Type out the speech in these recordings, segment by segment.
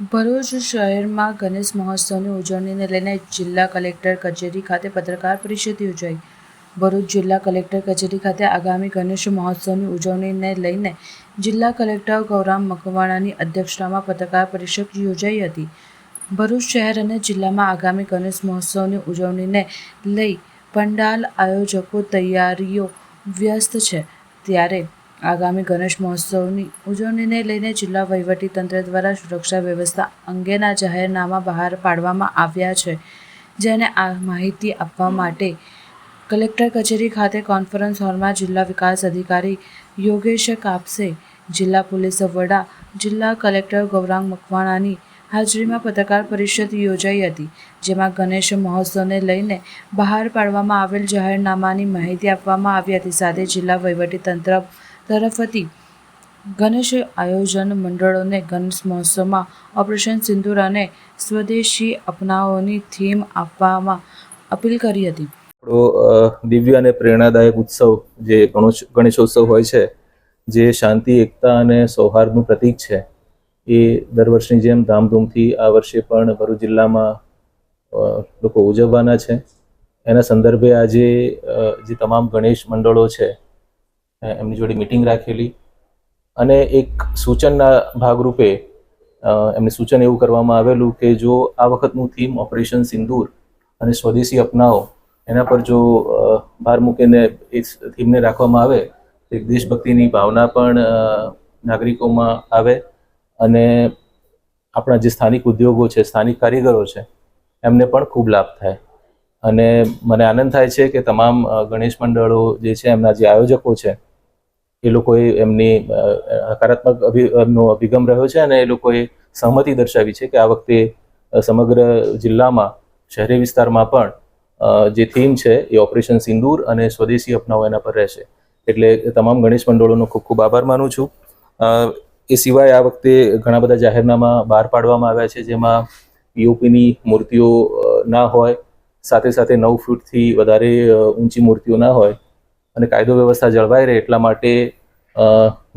ભરૂચ શહેરમાં ગણેશ મહોત્સવની ઉજવણીને લઈને જિલ્લા કલેક્ટર કચેરી ખાતે પત્રકાર પરિષદ યોજાઈ. ભરૂચ જિલ્લા કલેક્ટર કચેરી ખાતે આગામી ગણેશ મહોત્સવની ઉજવણીને લઈને જિલ્લા કલેક્ટર ગૌરામ મકવાણાની અધ્યક્ષતામાં પત્રકાર પરિષદ યોજાઈ હતી. ભરૂચ શહેર અને જિલ્લામાં આગામી ગણેશ મહોત્સવની ઉજવણીને લઈ પંડાલ આયોજકો તૈયારીઓ વ્યસ્ત છે. ત્યારે આગામી ગણેશ મહોત્સવની ઉજવણીને લઈને જિલ્લા વહીવટીતંત્ર દ્વારા સુરક્ષા વ્યવસ્થા અંગેના જાહેરનામા બહાર પાડવામાં આવ્યા છે, જેને આ માહિતી આપવા માટે કલેક્ટર કચેરી ખાતે કોન્ફરન્સ હોલમાં જિલ્લા વિકાસ અધિકારી યોગેશ કાપસે, જિલ્લા પોલીસ વડા જિલ્લા કલેક્ટર ગૌરાંગ મકવાણાની હાજરીમાં પત્રકાર પરિષદ યોજાઈ હતી, જેમાં ગણેશ મહોત્સવને લઈને બહાર પાડવામાં આવેલ જાહેરનામાની માહિતી આપવામાં આવી હતી. સાથે જિલ્લા વહીવટીતંત્ર હતી ગણેશ આયોજન મંડળોને ગણેશ મહોત્સવમાં ઓપરેશન સિંદૂર અને સ્વદેશી અપનાઓની થીમ આપવામાં અપીલ કરી હતી. દિવ્ય અને પ્રેરણાદાયક ઉત્સવ જે ગણેશોત્સવ હોય છે, જે શાંતિ, એકતા અને સૌહાર્દનું પ્રતીક છે, એ દર વર્ષની જેમ ધામધૂમથી આ વર્ષે પણ ભરૂચ જિલ્લામાં લોકો ઉજવવાના છે. એના સંદર્ભે આજે જે તમામ ગણેશ મંડળો છે એમની જોડે મિટિંગ રાખેલી. અને એક સૂચનના ભાગરૂપે એમને સૂચન એવું કરવામાં આવેલું કે જો આ વખતનું થીમ ઓપરેશન સિંદૂર અને સ્વદેશી અપનાવો, એના પર જો ભાર મૂકીને એ થીમને રાખવામાં આવે, તો એક દેશભક્તિની ભાવના પણ નાગરિકોમાં આવે. અને આપણા જે સ્થાનિક ઉદ્યોગો છે, સ્થાનિક કારીગરો છે, એમને પણ ખૂબ લાભ થાય. અને મને આનંદ થાય છે કે તમામ ગણેશ મંડળો જે છે, એમના જે આયોજકો છે એ લોકોએ એમની હકારાત્મક અભિ અભિગમ રહ્યો છે અને એ લોકોએ સહમતિ દર્શાવી છે કે આ વખતે સમગ્ર જિલ્લામાં, શહેરી વિસ્તારમાં પણ જે થીમ છે એ ઓપરેશન સિંદૂર અને સ્વદેશી અપનાવો એના પર રહેશે. એટલે તમામ ગણેશ મંડળોનો ખૂબ ખૂબ આભાર માનું છું. એ સિવાય આ વખતે ઘણા બધા જાહેરનામા બહાર પાડવામાં આવ્યા છે જેમાં પીઓપીની મૂર્તિઓ ના હોય, સાથે સાથે નવ ફૂટથી વધારે ઊંચી મૂર્તિઓ ના હોય અને કાયદો વ્યવસ્થા જળવાઈ રહે એટલા માટે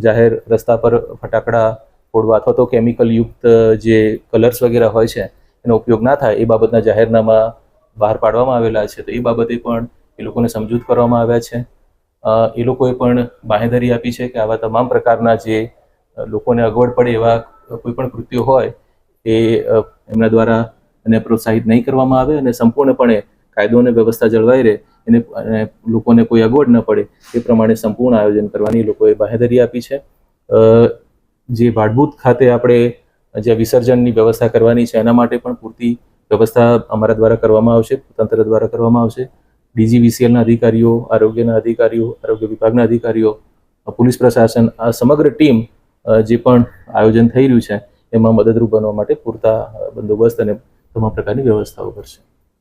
જાહેર રસ્તા પર ફટાકડા ફોડવા અથવા તો કેમિકલ યુક્ત, જે કલર્સ વગેરે હોય છે, એનો ઉપયોગ ના થાય, એ બાબતના જાહેરનામા બહાર પાડવામાં આવેલા છે. તો એ બાબતે પણ એ લોકોને સમજૂત કરવામાં આવ્યા છે. એ લોકોએ પણ બાંહેધરી આપી છે કે આવા તમામ પ્રકારના જે લોકોને અગવડ પડે એવા કોઈ પણ કૃત્યો હોય, એ એમના દ્વારા એને પ્રોત્સાહિત નહીં કરવામાં આવે અને સંપૂર્ણપણે કાયદો અને વ્યવસ્થા જળવાઈ રહે, એને લોકોને કોઈ અગવડ ન પડે, એ પ્રમાણે સંપૂર્ણ આયોજન કરવાની લોકોએ બાહેધરી આપી છે. જે ભાડભૂત ખાતે આપણે જે વિસર્જનની વ્યવસ્થા કરવાની છે, એના માટે પણ પૂરતી વ્યવસ્થા અમારા દ્વારા કરવામાં આવશે, તંત્ર દ્વારા કરવામાં આવશે. ડીજીવીસીએલના અધિકારીઓ, આરોગ્યના અધિકારીઓ, આરોગ્ય વિભાગના અધિકારીઓ, પોલીસ પ્રશાસન, આ સમગ્ર ટીમ જે પણ આયોજન થઈ રહ્યું છે, એમાં મદદરૂપ બનવા માટે પૂરતા બંદોબસ્ત અને તમામ પ્રકારની વ્યવસ્થાઓ કરશે.